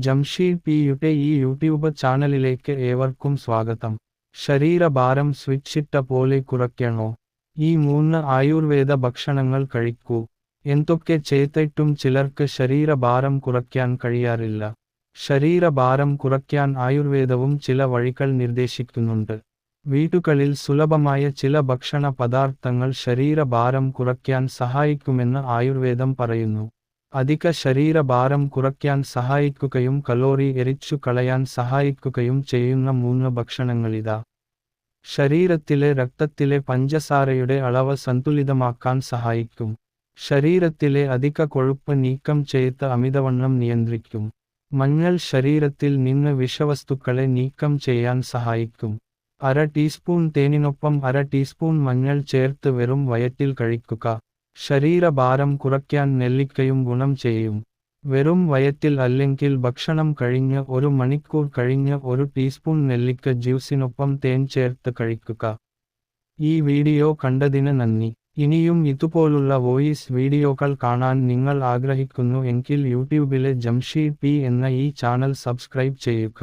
ജംഷീദ് പിയുടെ ഈ യൂട്യൂബ് ചാനലിലേക്ക് ഏവർക്കും സ്വാഗതം. ശരീരഭാരം സ്വിച്ചിട്ട പോലെ കുറയ്ക്കണോ? ഈ മൂന്ന് ആയുർവേദ ഭക്ഷണങ്ങൾ കഴിക്കൂ. എന്തൊക്കെ ചെയ്തിട്ടും ചിലർക്ക് ശരീരഭാരം കുറയ്ക്കാൻ കഴിയാറില്ല. ശരീരഭാരം കുറയ്ക്കാൻ ആയുർവേദവും ചില വഴികൾ നിർദ്ദേശിക്കുന്നുണ്ട്. വീടുകളിൽ സുലഭമായ ചില ഭക്ഷണ പദാർത്ഥങ്ങൾ ശരീരഭാരം കുറയ്ക്കാൻ സഹായിക്കുമെന്ന് ആയുർവേദം പറയുന്നു. അധിക ശരീരഭാരം കുറയ്ക്കാൻ സഹായിക്കുകയും കലോറി എരിച്ചു കളയാൻ സഹായിക്കുകയും ചെയ്യുന്ന മൂന്ന് ഭക്ഷണങ്ങളിതാ. ശരീരത്തിലെ രക്തത്തിലെ പഞ്ചസാരയുടെ അളവ് സന്തുലിതമാക്കാൻ സഹായിക്കും. ശരീരത്തിലെ അധിക കൊഴുപ്പ് നീക്കം ചെയ്ത് അമിതവണ്ണം നിയന്ത്രിക്കും. മഞ്ഞൾ ശരീരത്തിൽ നിന്ന് വിഷവസ്തുക്കളെ നീക്കം ചെയ്യാൻ സഹായിക്കും. അര ടീസ്പൂൺ തേനിനൊപ്പം അര ടീസ്പൂൺ മഞ്ഞൾ ചേർത്ത് വെറും വയറ്റിൽ കഴിക്കുക. ശരീരഭാരം കുറയ്ക്കാൻ നെല്ലിക്കയും ഗുണം ചെയ്യും. വെറും വയത്തിൽ അല്ലെങ്കിൽ ഭക്ഷണം കഴിഞ്ഞ് ഒരു മണിക്കൂർ കഴിഞ്ഞ് ഒരു ടീസ്പൂൺ നെല്ലിക്ക ജ്യൂസിനൊപ്പം തേൻ ചേർത്ത് കഴിക്കുക. ഈ വീഡിയോ കണ്ടതിന് നന്ദി. ഇനിയും ഇതുപോലുള്ള വോയിസ് വീഡിയോകൾ കാണാൻ നിങ്ങൾ ആഗ്രഹിക്കുന്നു എങ്കിൽ യൂട്യൂബിലെ ജംഷീദ് പി എന്ന ഈ ചാനൽ സബ്സ്ക്രൈബ് ചെയ്യുക.